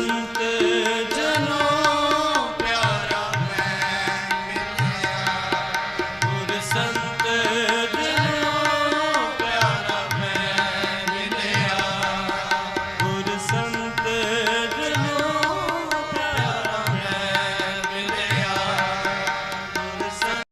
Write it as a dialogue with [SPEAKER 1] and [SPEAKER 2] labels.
[SPEAKER 1] ਸੰਤ